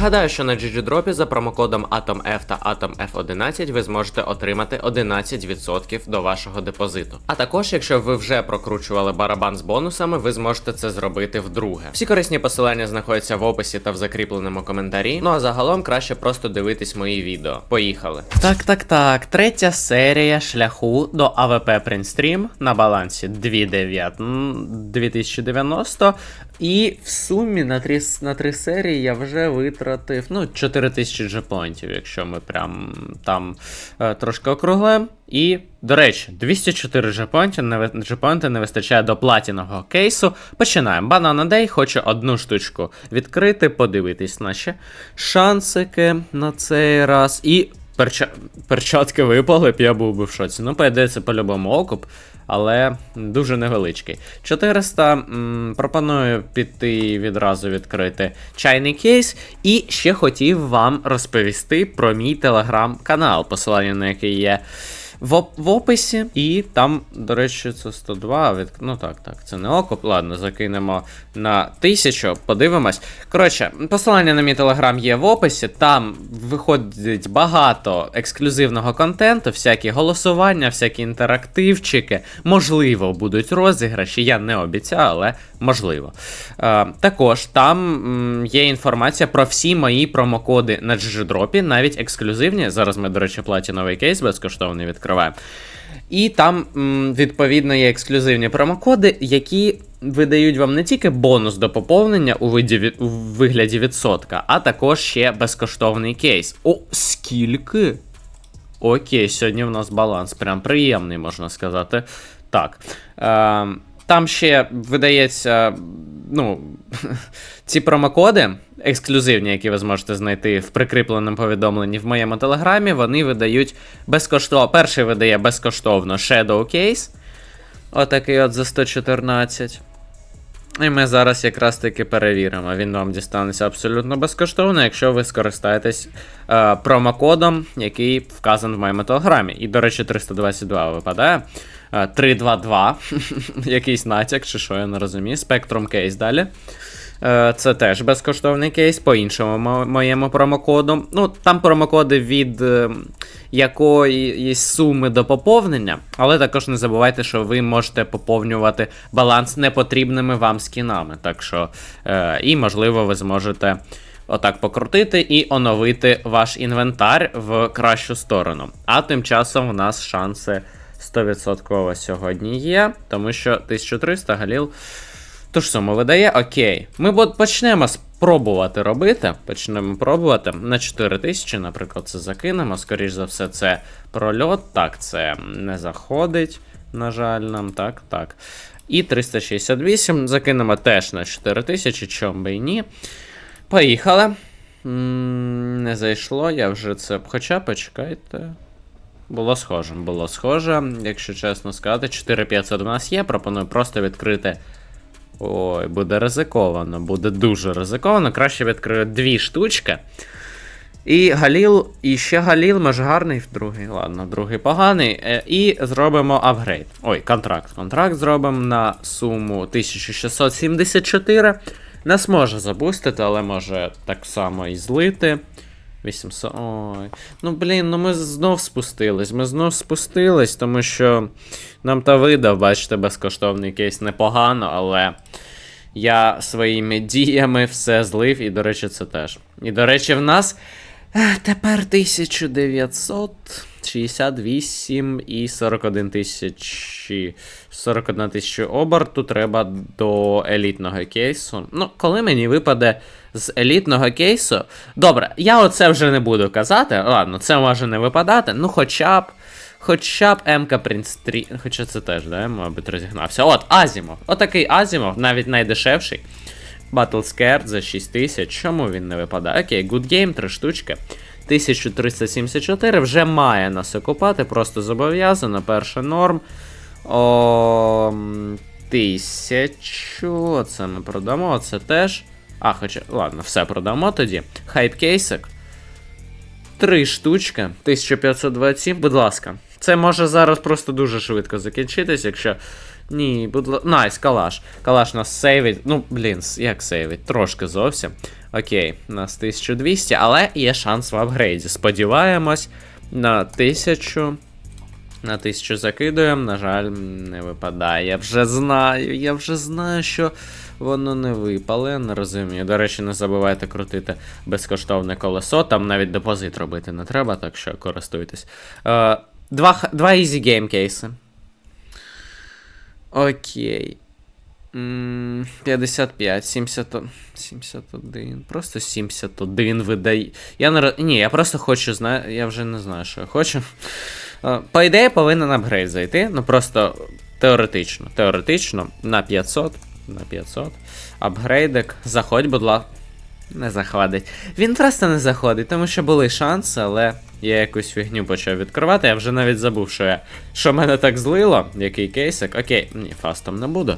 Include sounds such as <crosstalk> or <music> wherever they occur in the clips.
Нагадаю, що на GGDrop за промокодом AtomF та AtomF11 ви зможете отримати 11% до вашого депозиту. А також, якщо ви вже прокручували барабан з бонусами, ви зможете це зробити вдруге. Всі корисні посилання знаходяться в описі та в закріпленому коментарі. Ну а загалом краще просто дивитись мої відео. Поїхали. Так, так, так. Третя серія шляху до АВП Printstream на балансі 2.9... 2090. І в сумі на три, на три серії я вже витратив ну, 4000 джепонтів, якщо ми прям там е, трошки округлим. І, до речі, 204 джепонти не, джепонти не вистачає до платінового кейсу. Починаємо. Банана Дей хоче одну штучку відкрити, подивитись наші шансики на цей раз. І перча... перчатки випали б, я був би в шоці. Ну, по це по-любому окуп, але дуже невеличкий. 400 м, пропоную піти відразу відкрити чайний кейс. І ще хотів вам розповісти про мій телеграм-канал, посилання на який є. В, в описі, і там, до речі, це 102. Від... Ну так, так, це не окоп. Ладно, закинемо на 1000, подивимось. Коротше, посилання на мій телеграм є в описі. Там виходить багато ексклюзивного контенту, всякі голосування, всякі інтерактивчики. Можливо, будуть розіграші. Я не обіцяю, але можливо. Е, також там є інформація про всі мої промокоди на GGDrop, навіть ексклюзивні. Зараз ми, до речі, платіновий кейс безкоштовний відкриваємо. І там, відповідно, є ексклюзивні промокоди, які видають вам не тільки бонус до поповнення у, виді, у вигляді відсотка, а також ще безкоштовний кейс. О, скільки? Окей, сьогодні в нас баланс прям приємний, можна сказати. Так. Е, там ще видається, ну, <laughs> ці промокоди ексклюзивні, які ви зможете знайти в прикріпленому повідомленні в моєму телеграмі, вони видають безкоштовно. Перший видає безкоштовно Shadow Case. Отакий от за 114. І ми зараз якраз таки перевіримо. Він вам дістанеться абсолютно безкоштовно, якщо ви скористаєтесь е, промокодом, який вказаний в моєму телеграмі. І, до речі, 322 випадає. Е, 322. <laughs> Якийсь натяк, чи що, я не розумію. Spectrum Case далі. Е, Це теж безкоштовний кейс по іншому моєму промокоду. Ну, там промокоди від е, якоїсь суми до поповнення, але також не забувайте, що ви можете поповнювати баланс непотрібними вам скінами. Так що, е, і можливо, ви зможете отак покрутити і оновити ваш інвентар в кращу сторону. А тим часом у нас шанси 100% сьогодні є, тому що 1300 галіл. Ту ж суму видає, окей. Ми почнемо спробувати робити. Почнемо пробувати. На 4000, наприклад, це закинемо. Скоріш за все, це прольот. Так, це не заходить. На жаль, нам так, так. І 368 закинемо теж на 4000, чом би і ні. Поїхали. Не зайшло, я вже це. Хоча почекайте. Було схоже, було схоже, якщо чесно сказати. 4500 у нас є. Пропоную просто відкрити. Ой, буде ризиковано, буде дуже ризиковано. Краще відкрию дві штучки. І Галіл, і ще Галіл, може гарний, другий, ладно, другий поганий. Е, І зробимо апгрейд. Ой, контракт. Контракт зробимо на суму 1674. Нас може забустити, але може так само і злити. 800. Ой. Ну, блін, ну ми знов спустились. Ми знов спустились, тому що нам та видав, бачите, безкоштовний кейс непогано, але я своїми діями все злив, і, до речі, це теж. І, до речі, в нас е, тепер 1900. 68 і 41 тисячі 41 тисячі оберту треба до елітного кейсу. Ну, коли мені випаде з елітного кейсу. Добре, я оце вже не буду казати. Ладно, це може не випадати. Ну, хоча б. Хоча б МК Принц 3. Хоча це теж, да, мабуть, розігнався. От, Азімов. Отакий Азімов, навіть найдешевший. Battle Scared за 6 тисяч. Чому він не випадає? Окей, Good Game, три штучки. 1374 вже має нас окупати, просто зобов'язано. Перша норм. О, тисячу. Це ми продамо, це теж. А, хоча. Ладно, все продамо тоді. Хайп кейсик. Три штучки. 1527, будь ласка. Це може зараз просто дуже швидко закінчитись, якщо. Ні, будь ласка. Найс, калаш. Калаш нас сейвить. Ну, блін, як сейвить? Трошки зовсім. Окей, у нас 1200, але є шанс в апгрейді. Сподіваємось, на 1000. На 1000 закидуємо, на жаль, не випадає. Я вже знаю, я вже знаю, що воно не випало, я не розумію. До речі, не забувайте крутити безкоштовне колесо, там навіть депозит робити не треба, так що користуйтесь. Е, два, два easy game кейси. Окей. М, 55, 70, 71. Просто 71 видає. Я не Ні, я просто хочу знаю. Я вже не знаю, що я хочу. По ідеї повинен апгрейд зайти. Ну просто теоретично. Теоретично на 500. На 500. Апгрейдик. Заходь, будь ласка. Не заходить. Він просто не заходить, тому що були шанси, але я якусь фігню почав відкривати. Я вже навіть забув, що я. Що мене так злило. Який кейсик. Окей, ні, фастом не буду.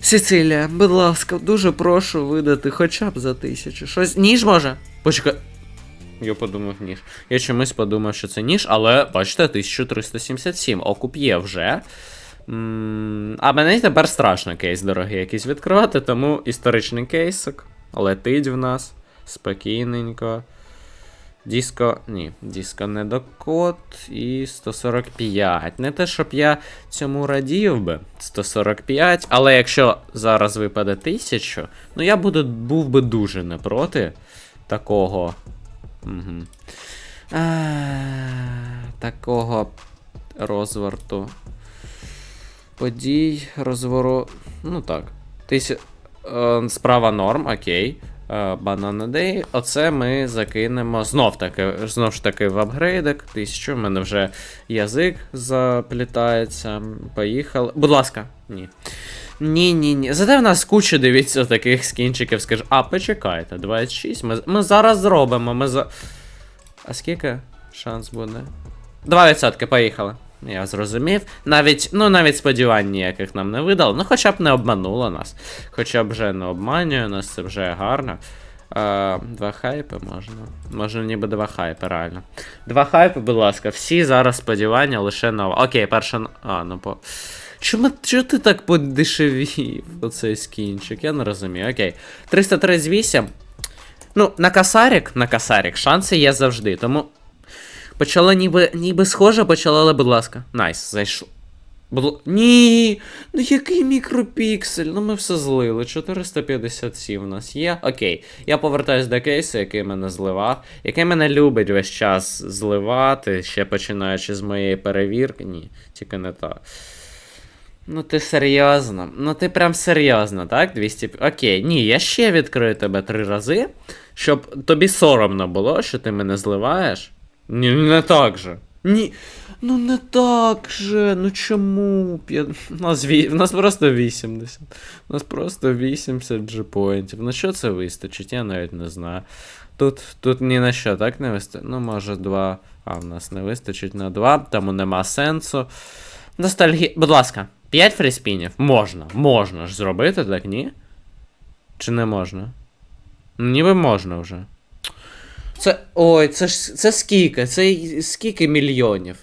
Сицилія, будь ласка, дуже прошу видати хоча б за тисячу. Щось. Ніж може? Почекай. Я подумав ніж. Я чомусь подумав, що це ніж, але бачите, 1377. Окуп є вже. А мені тепер страшно кейс дорогий якийсь відкривати, тому історичний кейсик летить в нас спокійненько. Диско. Ні, диско не докод і 145. Не те, щоб я цьому радів би. 145. Але якщо зараз випаде 1000, ну я буду, був би дуже не проти такого. Угу. такого розверту. Подій, розворот. Ну так. Тися... Е, справа норм, окей. Е, Банана Day. Оце ми закинемо знов таки, знов ж таки в апгрейдик. Тисячу. в мене вже язик заплітається. Поїхали. Будь ласка, ні. Ні, ні, ні. Зате в нас куча, дивіться, таких скінчиків. Скажу, а, почекайте, 26. Ми, ми зараз зробимо. Ми за. А скільки шанс буде? 2%, поїхали. Я зрозумів. Навіть, ну навіть сподівань ніяких нам не видало. Ну хоча б не обмануло нас. Хоча б вже не обманює нас, це вже гарно. А, два хайпи можна. Може ніби два хайпи, реально. Два хайпи, будь ласка, всі зараз сподівання лише на. Окей, перша. А, ну по. Чому, чому ти так подешевів оцей скінчик? Я не розумію. Окей. 338. Ну, на касарік, на касарік, шанси є завжди, тому. Почало ніби, ніби схоже, почало, але, будь ласка. Найс, зайшло. Було... Ні, ну який мікропіксель? Ну ми все злили. 457 у нас є. Окей. Я повертаюсь до кейсу, який мене зливав, який мене любить весь час зливати, ще починаючи з моєї перевірки. Ні, тільки не так. Ну ти серйозно? Ну ти прям серйозно, так? 200. Окей, ні, я ще відкрию тебе три рази, щоб тобі соромно було, що ти мене зливаєш. Ні, не так же. Ні. Ну не так же. Ну чому? У нас, ві... Нас просто 80. У нас просто 80 джипоінтів. На що це вистачить? Я навіть не знаю. Тут, тут ні на що, так не вистачить. Ну, може, 2. А, в нас не вистачить на 2, тому нема сенсу. Ностальгі. Будь ласка, 5 фріспінів. Можна. Можна ж зробити, так ні? Чи не можна? Ну, Ніби можна вже. Це. Ой, це ж це скільки? Це скільки мільйонів?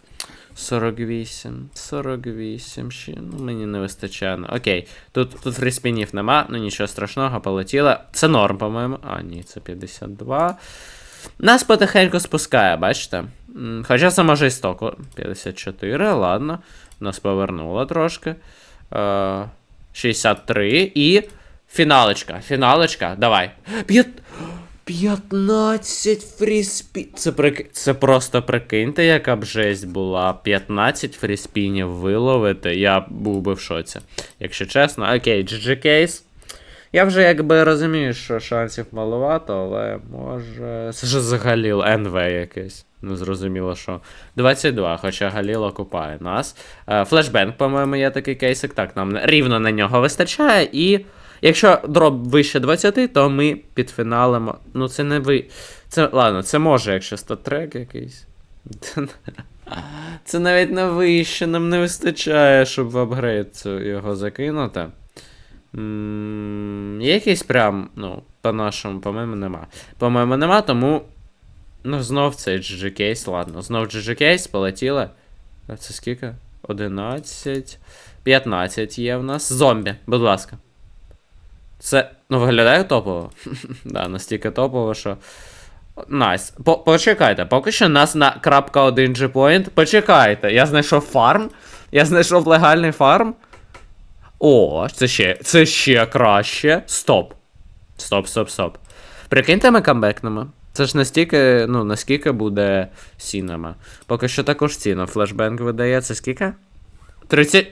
48. 48 ще. Ну, мені не вистачає. Ну, Окей. Тут, тут фріспінів нема, ну нічого страшного, полетіло. Це норм, по-моєму. А, ні, це 52. Нас потихеньку спускає, бачите? Хоча це може і 100. 54, ладно. Нас повернуло трошки. Е, 63 і. Фіналочка, фіналочка, давай. П'ят... 15 фріспі. Це, прик... Це просто прикиньте, яка б жесть була. 15 фріспінів виловити. Я був би в шоці. Якщо чесно, окей, GG кейс. Я вже якби розумію, що шансів маловато, але може. Це ж за Галіл НВ якийсь. Ну, зрозуміло, що. 22, хоча Галіл окупає нас. Е, Флешбенк, по-моєму, є такий кейсик. Так, нам рівно на нього вистачає. І якщо дроп вище 20, то ми підфіналимо. Ну, це не ви. Це, ладно, це може, якщо статрек якийсь. Це навіть не вище, нам не вистачає, щоб в апгрейд його закинути. М, Є якийсь прям, ну, по-нашому, по-моєму, нема. По-моєму, нема, тому. Ну, знов цей GG кейс, ладно. Знов GG кейс, полетіли. А Це скільки? 11. 15 є в нас. Зомбі, будь ласка. Це ну, виглядає топово. <laughs> да, настільки топово, що. Найс. По- почекайте, поки що нас на крапка 1 G-Point. Почекайте, я знайшов фарм. Я знайшов легальний фарм. О, це ще, це ще краще. Стоп. Стоп, стоп, стоп. Прикиньте, ми камбекнемо. Це ж настільки, ну, наскільки буде сінами. Поки що також ціна. Флешбенк видає. Це скільки? 30.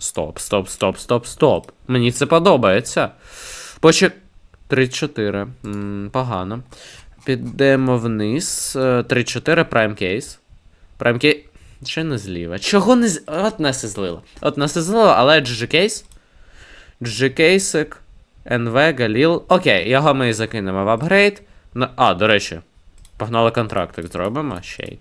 Стоп, стоп, стоп, стоп, стоп. Мені це подобається. Почек... 34. М, погано. Підемо вниз. Е, 3-4 Prime Case. Prime Case. Ще не зліва. Чого не з. От нас і злило. От нас і злило, але GG Case. GG Кейсик. НВ, Галіл. Окей, його ми і закинемо в апгрейд. А, до речі. Погнали контрактик зробимо ще й.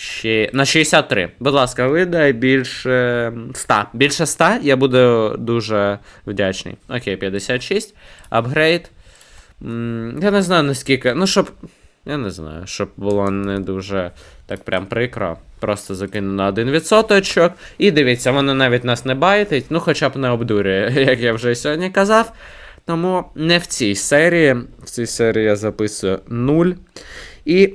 Ще... На 63. Будь ласка, видай більше 100. Більше 100 я буду дуже вдячний. Окей, 56. Апгрейд. Я не знаю наскільки. Ну, щоб. Я не знаю, щоб було не дуже так прям прикро. Просто закину на 1%. І дивіться, воно навіть нас не байтить, ну хоча б не обдурює, <laughs> як я вже сьогодні казав. Тому не в цій серії. В цій серії я записую 0. І